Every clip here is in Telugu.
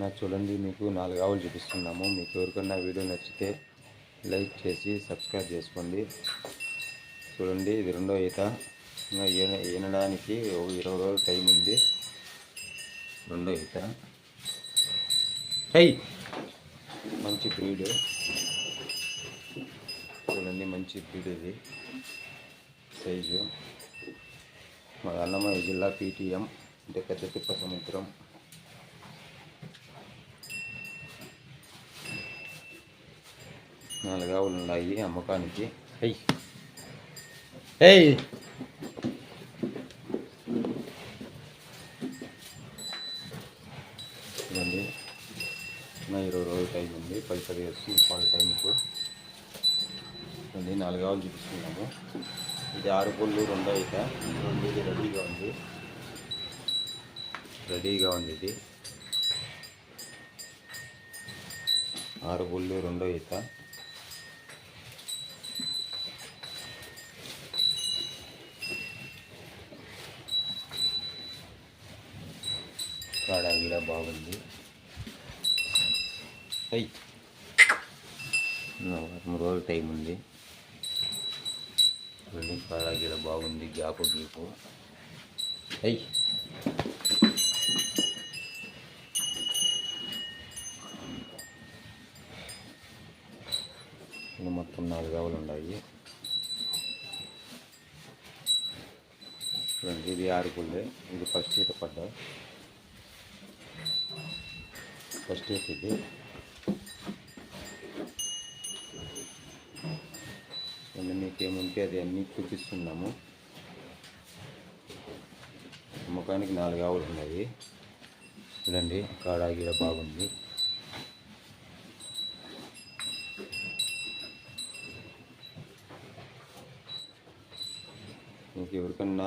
నా చూడండి మీకు నాలుగు ఆవులు చూపిస్తున్నాము. మీకు ఎవరికన్నా వీడియో నచ్చితే లైక్ చేసి సబ్స్క్రైబ్ చేసుకోండి. చూడండి ఇది రెండో ఈత. ఇంకా ఈన ఈనడానికి ఒక ఇరవై రోజులు టైం ఉంది. రెండో ఈత. హై మంచి బ్రీడ్. చూడండి మంచి బ్రీడ్ ఇది. సైజు. మా అన్నమయ్య జిల్లా పీటీఎం. అంటే పెద్ద తిప్ప సముద్రం. నాలుగు ఆవులు ఉన్నాయి అమ్మకానికి. హై హై చూడండి ఇంకా ఇరవై రోజులు టైం ఉంది. పది పది వస్తుంది పాల టైంకు చూడండి నాలుగు ఆవులు చూపిస్తున్నాము. ఇది ఆరు పుల్లు రెండో ఇక రెండు ఇది రెడీగా ఉంది. రెడీగా ఉంది ఇది. ఆరు పుల్లు రెండో ఈత కాడ గిడ బాగుంది అయ్యి మూడు రోజులు టైం ఉంది చూడండి కాడ గిడ బాగుంది గ్యాపు గీపు అయ్యి ఇది మొత్తం నాలుగు ఆవులు ఉన్నాయి చూడండి ఇది ఆరు పుల్లే ఇది ఫస్ట్ ఈత పడ్డ ఫస్ట్ ఈత ఇది. మీకు ఏముంటే అది అన్నీ చూపిస్తున్నాము. అమ్మకానికి నాలుగు ఆవులు ఉన్నాయి. చూడండి కాడ గిడ బాగుంది. మీకు ఎవరికన్నా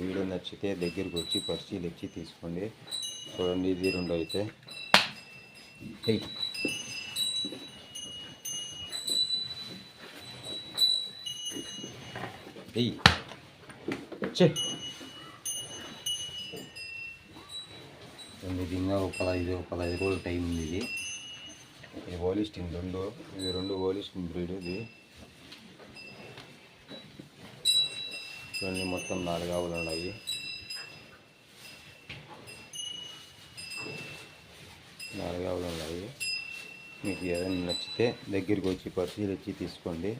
వీడియో నచ్చితే దగ్గరికి వచ్చి పరిశీలించి తీసుకోండి. చూడండి ఇది రెండు అయితే హెయ్ హెయ్ చే ఇది ఇంకా ఒక పదహైదు పదహైదు రోజులు టైం ఉంది ఇది ఇది ఓలిస్టిన్ రెండు ఇది రెండు ఓలిస్టిన్ బ్రీడ్ ఇది రెండు మొత్తం నాలుగు ఆవులు ఉన్నాయి నాలుగు ఆవులు ఉన్నాయి. మీకు ఏదైనా నచ్చితే దగ్గరికి వచ్చి పరిశీలించి తీసుకోండి.